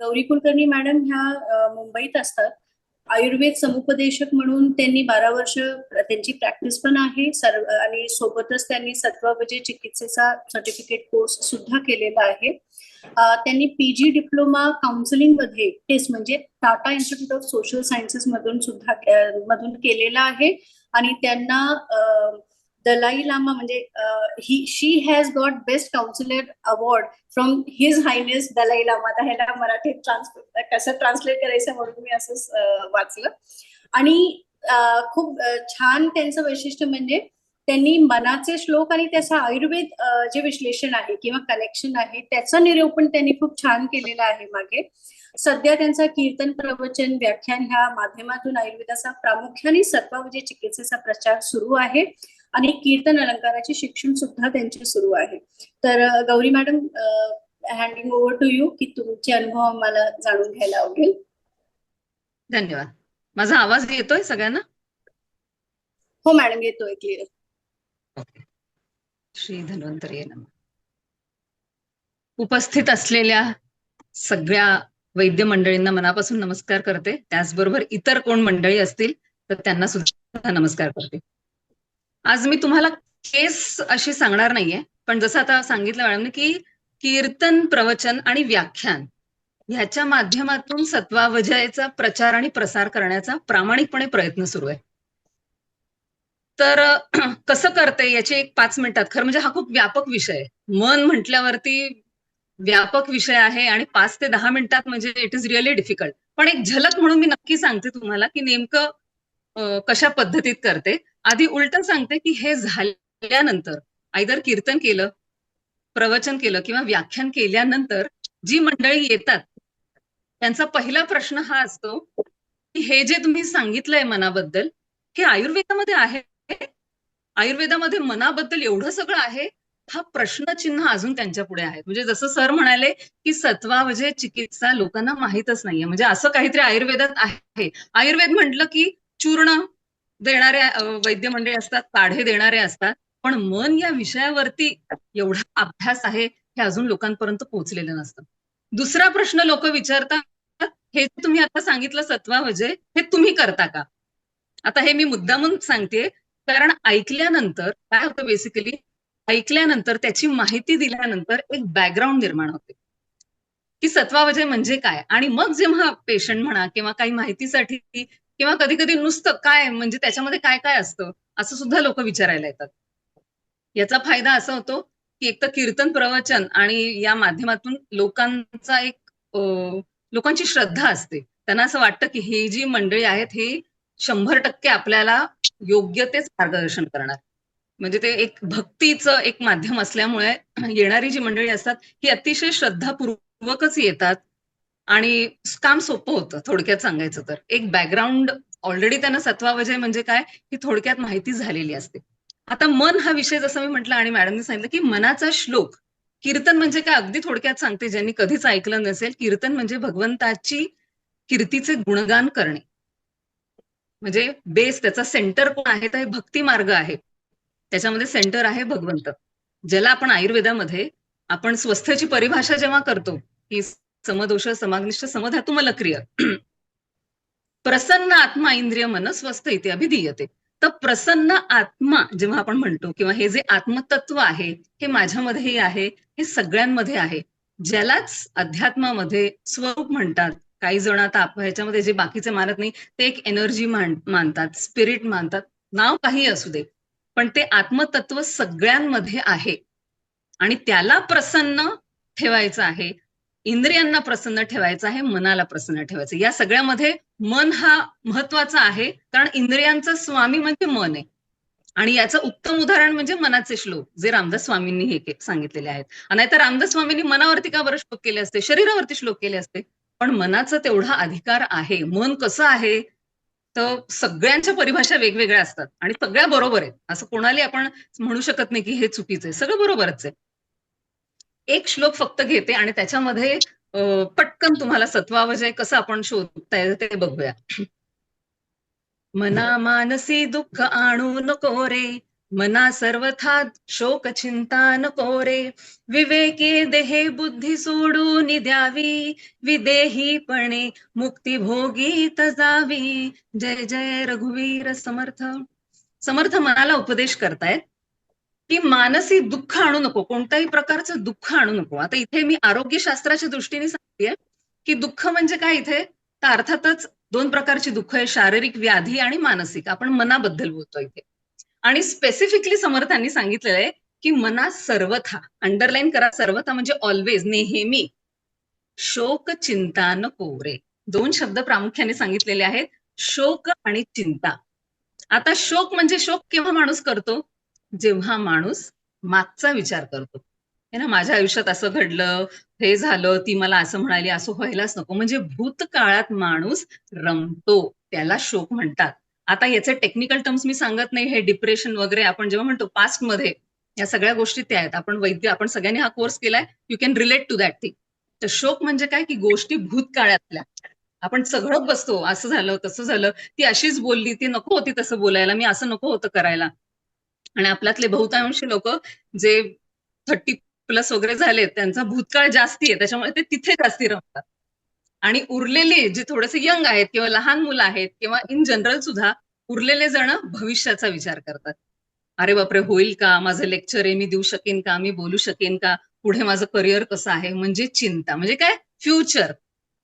Gauri Kulkarni madam ह्या मुंबईत असतात. आयुर्वेद समुपदेशक म्हणून त्यांनी बारा वर्ष त्यांची प्रॅक्टिस पण आहे. सर्व आणि सोबतच त्यांनी सत्वाभजे चिकित्सेचा सर्टिफिकेट कोर्स सुद्धा केलेला आहे. त्यांनी पीजी डिप्लोमा काउन्सिलिंगमध्ये टेस्ट म्हणजे Tata institute of social sciences मधून सुद्धा मधून केलेला आहे. आणि त्यांना दलाई लामा म्हणजे ही she has got best counsellor award from his highness Dalai Lama. तर ह्याला मराठीत ट्रान्स कसं ट्रान्सलेट करायचं म्हणून मी असंच वाचलं. आणि खूप छान त्यांचं वैशिष्ट्य म्हणजे त्यांनी मनाचे श्लोक आणि त्याचं आयुर्वेद जे विश्लेषण आहे किंवा कनेक्शन आहे त्याचं निरूपण त्यांनी खूप छान केलेलं आहे मागे. सध्या त्यांचा कीर्तन प्रवचन व्याख्यान ह्या माध्यमातून आयुर्वेदाचा प्रामुख्याने सत्वावजी चिकित्सेचा प्रचार सुरू आहे आणि कीर्तन अलंकाराचे शिक्षण सुद्धा त्यांचे सुरू आहे. तर Gauri madam handing over to you की तुमचे अनुभव आम्हाला जाणून घ्यायला आवडेल. धन्यवाद. माझा आवाज येतोय सगळ्यांना? हो मॅडम येतोय क्लिअर श्री धन्वंतरी नम. उपस्थित असलेल्या सगळ्या वैद्य मंडळींना मनापासून नमस्कार करते. त्याचबरोबर इतर कोण मंडळी असतील तर त्यांना सुद्धा नमस्कार करते. आज मी तुम्हाला केस अशी सांगणार नाहीये पण जसं आता सांगितलं मॅडमने की कीर्तन प्रवचन आणि व्याख्यान ह्याच्या माध्यमातून सत्वावजयाचा प्रचार आणि प्रसार करण्याचा प्रामाणिकपणे प्रयत्न सुरू आहे. तर कसं करते याची एक पाच मिनिटात खरं म्हणजे हा खूप व्यापक विषय आहे. मन म्हटल्यावरती व्यापक विषय आहे आणि पाच ते दहा मिनिटात म्हणजे इट इज रिअली डिफिकल्ट पण एक झलक म्हणून मी नक्की सांगते तुम्हाला की नेमकं कशा पद्धतीत करते? आधी उलट सांगते की हे झाल्यानंतर आयदर कीर्तन केलं प्रवचन केलं किंवा व्याख्यान केल्यानंतर जी मंडळी येतात त्यांचा पहिला प्रश्न हा असतो की हे जे तुम्ही सांगितलंय मनाबद्दल हे आयुर्वेदामध्ये आहे? आयुर्वेदामध्ये मनाबद्दल एवढं सगळं आहे? हा प्रश्नचिन्ह अजून त्यांच्या पुढे आहे म्हणजे जसं सर म्हणाले की सत्वा म्हणजे चिकित्सा लोकांना माहीतच नाहीये. म्हणजे असं काहीतरी आयुर्वेदात आहे. आयुर्वेद म्हटलं की चूर्ण देणारे वैद्य मंडळी असतात काढे देणारे असतात पण मन या विषयावरती एवढा अभ्यास आहे हे अजून लोकांपर्यंत पोहोचलेलं नसतं. दुसरा प्रश्न लोक विचारतात हे जे तुम्ही आता सांगितलं सत्वा म्हणजे हे तुम्ही करता का? आता हे मी मुद्दामून सांगते कारण ऐकल्यानंतर काय होतं बेसिकली ऐकल्यानंतर त्याची माहिती दिल्यानंतर एक बॅकग्राऊंड निर्माण होते. की सत्वावजय म्हणजे काय? आणि मग जेव्हा पेशंट म्हणा किंवा काही माहितीसाठी किंवा कधी कधी नुसतं काय म्हणजे त्याच्यामध्ये काय काय असतं असं सुद्धा लोक विचारायला येतात. याचा फायदा असा होतो की एक तर कीर्तन प्रवचन आणि या माध्यमातून लोकांचा एक लोकांची श्रद्धा असते. त्यांना असं वाटतं की ही जी मंडळी आहेत ही शंभर टक्के आपल्याला योग्य तेच मार्गदर्शन करणार. म्हणजे ते एक भक्तीचं एक माध्यम असल्यामुळे येणारी जी मंडळी असतात ही अतिशय श्रद्धापूर्वकच येतात. आणि काम सोपं होतं थोडक्यात सांगायचं तर. एक बॅकग्राऊंड ऑलरेडी त्यांना सत्वावजय म्हणजे काय? ही थोडक्यात माहिती झालेली असते. आता मन हा विषय जसं मी म्हटलं आणि मॅडमने सांगितलं की मनाचा श्लोक कीर्तन म्हणजे काय? अगदी थोडक्यात सांगते ज्यांनी कधीच ऐकलं नसेल कीर्तन म्हणजे भगवंताची कीर्तीचे गुणगान करणे. म्हणजे बेस त्याचा सेंटर कोण आहे? तर हे भक्ती मार्ग आहे. त्याच्यामध्ये सेंटर आहे भगवंत. ज्याला आपण आयुर्वेदामध्ये आपण स्वस्थची परिभाषा जेव्हा करतो की समदोष समाग्निष्ठ समधातुमल क्रिया प्रसन्न आत्मा इंद्रिय मन स्वस्थ इथे अभिधीयते. तर प्रसन्न आत्मा जेव्हा आपण म्हणतो किंवा हे जे आत्मतत्व आहे हे माझ्यामध्येही आहे हे सगळ्यांमध्ये आहे ज्यालाच अध्यात्मामध्ये स्वरूप म्हणतात काही जण आता आप- ह्याच्यामध्ये जे बाकीचे मानत नाही ते एक एनर्जी मानतात स्पिरिट मानतात नाव काही असू दे पण ते आत्मतत्व सगळ्यांमध्ये आहे. आणि त्याला प्रसन्न ठेवायचं आहे इंद्रियांना प्रसन्न ठेवायचं आहे मनाला प्रसन्न ठेवायचं या सगळ्यामध्ये मन हा महत्त्वाचा आहे कारण इंद्रियांचा स्वामी म्हणजे मन आहे. आणि याचं उत्तम उदाहरण म्हणजे मनाचे श्लोक जे रामदास स्वामींनी हे सांगितलेले आहेत. नाहीतर रामदास स्वामींनी मनावरती का बरं श्लोक केले असते? शरीरावरती श्लोक केले असते. पण मनाचा तेवढा अधिकार आहे. मन कसं आहे? तर सगळ्यांच्या परिभाषा वेगवेगळ्या असतात. आणि सगळ्या बरोबर आहेत. असं कोणाला आपण म्हणू शकत नाही की हे चुकीचं आहे. सगळं बरोबरच आहे. एक श्लोक फक्त घेते आणि त्याच्यामध्ये पटकन तुम्हाला सत्वावजय कसं आपण शोधता येतं ते बघूया. मना मानसी दुःख आणू नको रे मना सर्वथा शोक चिंता नको रे. विवेके देहे बुद्धी सोडून द्यावी विदेहीपणे मुक्ती भोगीत जावी. जय जय रघुवीर समर्थ. समर्थ मनाला उपदेश करतायत. की मानसिक दुःख आणू नको कोणत्याही प्रकारचं दुःख आणू नको. आता इथे मी आरोग्यशास्त्राच्या दृष्टीने सांगतेय की दुःख म्हणजे काय इथे? तर अर्थातच दोन प्रकारची दुःख आहे शारीरिक व्याधी आणि मानसिक. आपण मनाबद्दल बोलतो इथे. आणि स्पेसिफिकली समर्थांनी सांगितलेलं आहे की मना सर्वथा अंडरलाईन करा सर्वथा म्हणजे ऑलवेज नेहमी. शोक चिंता न कोरे दोन शब्द प्रामुख्याने सांगितलेले आहेत शोक आणि चिंता. आता शोक म्हणजे शोक केव्हा माणूस करतो? जेव्हा माणूस मागचा विचार करतो. हे ना? माझ्या आयुष्यात असं घडलं हे झालं ती मला असं म्हणाली असं व्हायलाच नको. म्हणजे भूतकाळात माणूस रमतो त्याला शोक म्हणतात. आता याचे टेक्निकल टर्म्स मी सांगत नाही हे डिप्रेशन वगैरे आपण जेव्हा म्हणतो पास्टमध्ये या सगळ्या गोष्टी त्या आहेत. आपण वैद्य आपण सगळ्यांनी हा कोर्स केलाय you can relate to that thing तर शोक म्हणजे काय? की गोष्टी भूतकाळातल्या. आपण सगळं बसतो असं झालं तसं झालं. ती अशीच बोलली ती नको होती तसं बोलायला मी असं नको होतं करायला. आणि आपल्यातले बहुतांशी लोक जे थर्टी प्लस वगैरे झाले त्यांचा भूतकाळ जास्ती आहे त्याच्यामुळे ते तिथे जास्ती रमतात. आणि उरलेले जे थोडेसे यंग आहेत किंवा लहान मुलं आहेत किंवा इन जनरल सुद्धा उरलेले जण भविष्याचा विचार करतात. अरे बापरे होईल का? माझं लेक्चर आहे मी देऊ शकेन का? मी बोलू शकेन का? पुढे माझं करिअर कसं आहे? म्हणजे चिंता. म्हणजे काय? फ्युचर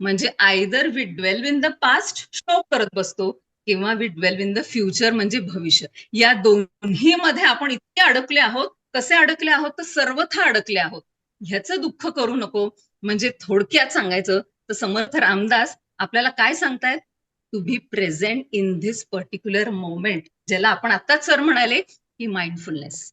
म्हणजे either we dwell in the past शोक करत बसतो किंवा we dwell in the future म्हणजे भविष्य. या दोन्ही मध्ये आपण इतके अडकले आहोत कसे अडकले आहोत? तर सर्वथा अडकले आहोत. ह्याचं दुःख करू नको. म्हणजे थोडक्यात सांगायचं तर समर्थ रामदास आपल्याला काय सांगतायत? To be present in this particular moment ज्याला आपण आताच सर म्हणाले की माइंडफुलनेस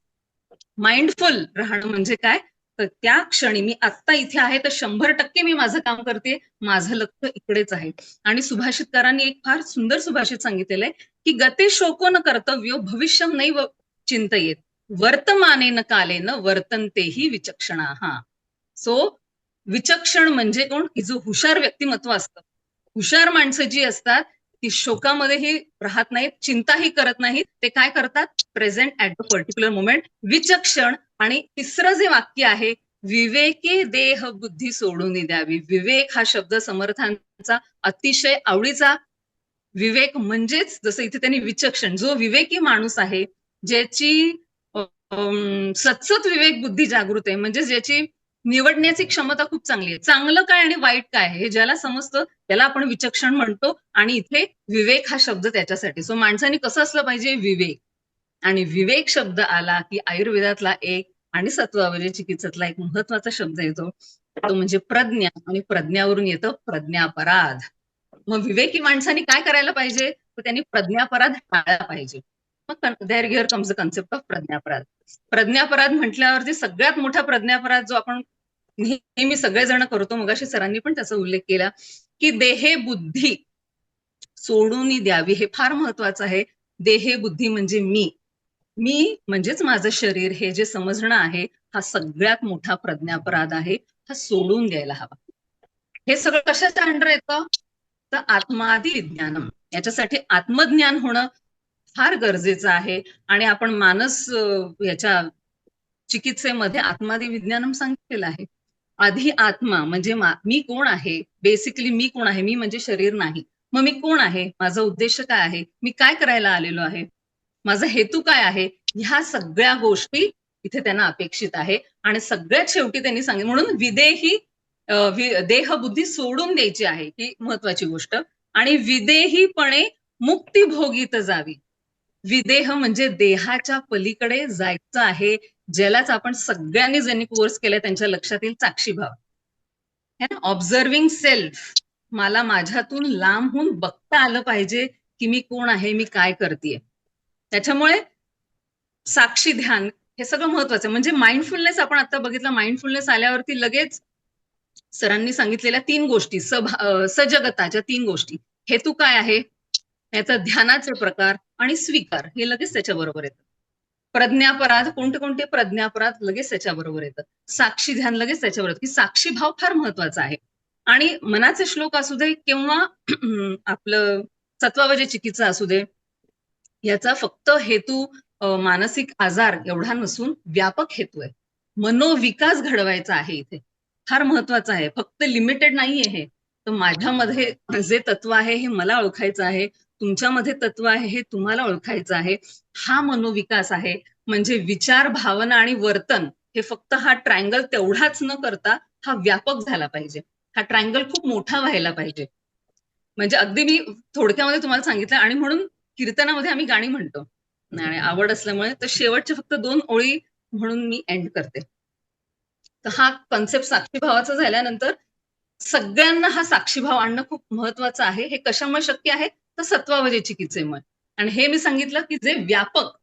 माइंडफुल राहणं म्हणजे काय? तर त्या क्षणी मी आत्ता इथे आहे तर शंभर टक्के मी माझं काम करते माझं लक्ष इकडेच आहे. आणि सुभाषितकारांनी एक फार सुंदर सुभाषित सांगितलेलं आहे की गती शोको न कर्तव्य भविष्य नाही चिंतयेत. वर्तमानेन कालेन वर्तनतेही विचक्षणा. हा. सो विचक्षण म्हणजे कोण? की जो हुशार व्यक्तिमत्व असतं. हुशार माणसं जी असतात ती शोकामध्येही राहत नाहीत चिंताही करत नाहीत. ते काय करतात? Present at the particular moment विचक्षण आणि तिसरं जे वाक्य आहे विवेके देह बुद्धी सोडून द्यावी. विवेक हा शब्द समर्थांचा अतिशय आवडीचा विवेक म्हणजेच जसं इथे त्यांनी विचक्षण जो विवेकी माणूस आहे ज्याची सतसत विवेक बुद्धी जागृत आहे म्हणजे ज्याची निवडण्याची क्षमता खूप चांगली आहे. चांगलं काय आणि वाईट काय हे ज्याला समजतं त्याला आपण विचक्षण म्हणतो आणि इथे विवेक हा शब्द त्याच्यासाठी. सो माणसाने कसं असलं पाहिजे? विवेक. आणि विवेक शब्द आला की आयुर्वेदातला एक आणि सत्वावरी चिकित्सातला एक महत्त्वाचा शब्द येतो. तो म्हणजे प्रज्ञा आणि प्रज्ञावरून येतं प्रज्ञापराध. मग विवेकी माणसाने काय करायला पाहिजे? तर त्यांनी प्रज्ञापराध टाळला पाहिजे. मग there gear comes the concept of प्रज्ञापराध. प्रज्ञापराध म्हटल्यावरती सगळ्यात मोठा प्रज्ञापराध जो आपण नेहमी सगळेजण करतो मगाशी सरांनी पण त्याचा उल्लेख केला की देहे बुद्धी सोडून द्यावी हे फार महत्वाचं आहे. देहे बुद्धी म्हणजे मी. मी म्हणजेच माझं शरीर हे जे समजणं आहे हा सगळ्यात मोठा प्रज्ञापराध आहे हा सोडून घ्यायला हवा. हे सगळं कशाच्या अंडर येतं तर आत्मादी विज्ञानम. याच्यासाठी आत्मज्ञान होणं फार गरजेचं आहे. आणि आपण मानस याच्या चिकित्सेमध्ये आत्मादी विज्ञानम सांगितलेलं आहे. आधी आत्मा म्हणजे मी कोण आहे? बेसिकली मी कोण आहे? मी म्हणजे शरीर नाही. मग मी कोण आहे? माझा उद्देश काय आहे? मी काय करायला आलेलो आहे? माझा हेतू काय आहे? ह्या सगळ्या गोष्टी इथे त्यांना अपेक्षित आहे. आणि सगळ्यात शेवटी त्यांनी सांगितलं म्हणून विदेही देहबुद्धी सोडून द्यायची आहे ही महत्वाची गोष्ट. आणि विदेहीपणे मुक्ती भोगीत जावी. विदेह म्हणजे देहाच्या पलीकडे जायचं आहे ज्यालाच आपण सगळ्यांनी ज्यांनी कोर्स केलाय त्यांच्या लक्षात येईल साक्षी भाव ऑब्झर्विंग सेल्फ मला माझ्यातून लांब होऊन बघता आलं पाहिजे की मी कोण आहे मी काय करते त्याच्यामुळे साक्षी ध्यान हे सगळं महत्वाचं आहे. म्हणजे माइंडफुलनेस आपण आता बघितलं माइंडफुलनेस आल्यावरती लगेच सरांनी सांगितलेल्या तीन गोष्टी सजगताच्या तीन गोष्टी. हेतू काय आहे? याचा ध्यानाचे प्रकार आणि स्वीकार हे लगेच त्याच्या बरोबर येतं. प्रज्ञापराध कोणते कोणते प्रज्ञापराध लगेच त्याच्या बरोबर येतं. साक्षी ध्यान लगेच त्याच्याबरोबर की साक्षी भाव फार महत्त्वाचा आहे. आणि मनाचे श्लोक असू दे किंवा आपलं सत्वावजे चिकित्सा असू दे याचा फक्त हेतू मानसिक आजार एवढा नसून व्यापक हेतू आहे. मनोविकास घडवायचा आहे इथे. फार महत्त्वाचा आहे. फक्त लिमिटेड नाहीये हे. तर माझ्यामध्ये जे तत्व आहे हे मला ओळखायचं आहे. तुमच्यामध्ये तत्व आहे हे तुम्हाला ओळखायचं आहे. हा मनोविकास आहे. म्हणजे विचार भावना आणि वर्तन हे फक्त हा ट्रायंगल तेवढाच न करता हा व्यापक झाला पाहिजे. हा ट्रायंगल खूप मोठा व्हायला पाहिजे. म्हणजे अगदी मी थोडक्यामध्ये तुम्हाला सांगितलं आणि म्हणून कीर्तनामध्ये आम्ही गाणी म्हणतो. आणि आवड असल्यामुळे तर शेवटच्या फक्त दोन ओळी म्हणून मी एंड करते. तर हा कन्सेप्ट साक्षीभावाचा झाल्यानंतर सगळ्यांना हा साक्षीभाव आणणं खूप महत्वाचं आहे. हे कशामुळे शक्य आहे? तर सत्वावजे चिकित्सेमुळे आणि हे मी सांगितलं की जे व्यापक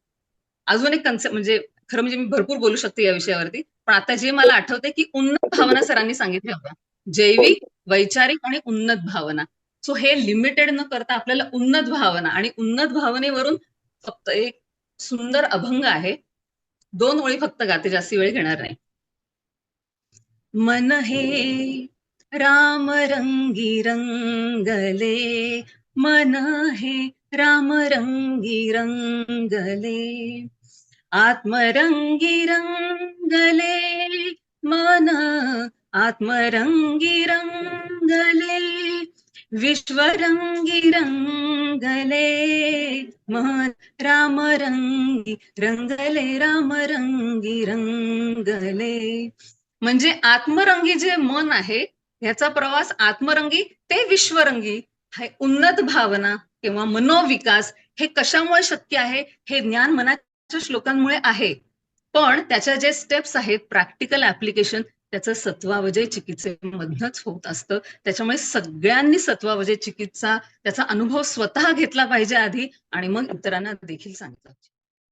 अजून एक कन्सेप्ट म्हणजे खरं म्हणजे मी भरपूर बोलू शकते या विषयावरती. पण आता जे मला आठवते की उन्नत भावना सरांनी सांगितल्या होत्या. जैविक वैचारिक आणि उन्नत भावना. सो हे लिमिटेड न करता आपल्याला उन्नत भावना आणि उन्नत भावनेवरून फक्त एक सुंदर अभंग आहे. दोन ओळी फक्त गाते जास्ती वेळ घेणार नाही. मन हे राम रंगी रंगले. मन हे राम रंगी रंगले. आत्मरंगी रंगले. मन आत्मरंगी रंगले. विश्वरंगी रंगले मन राम रंगी रंगले राम रंगी रंगले म्हणजे आत्मरंगी जे मन आहे ह्याचा प्रवास आत्मरंगी ते विश्वरंगी हे उन्नत भावना किंवा मनोविकास हे कशामुळे शक्य आहे हे ज्ञान मनाच्या श्लोकांमुळे आहे. पण त्याच्या जे स्टेप्स आहेत प्रॅक्टिकल ऍप्लिकेशन त्याचं सत्वावजय चिकित्सेमधनच होत असतं. त्याच्यामुळे सगळ्यांनी सत्वावजय चिकित्सा त्याचा अनुभव स्वतः घेतला पाहिजे आधी आणि मग इतरांना देखील सांगितलं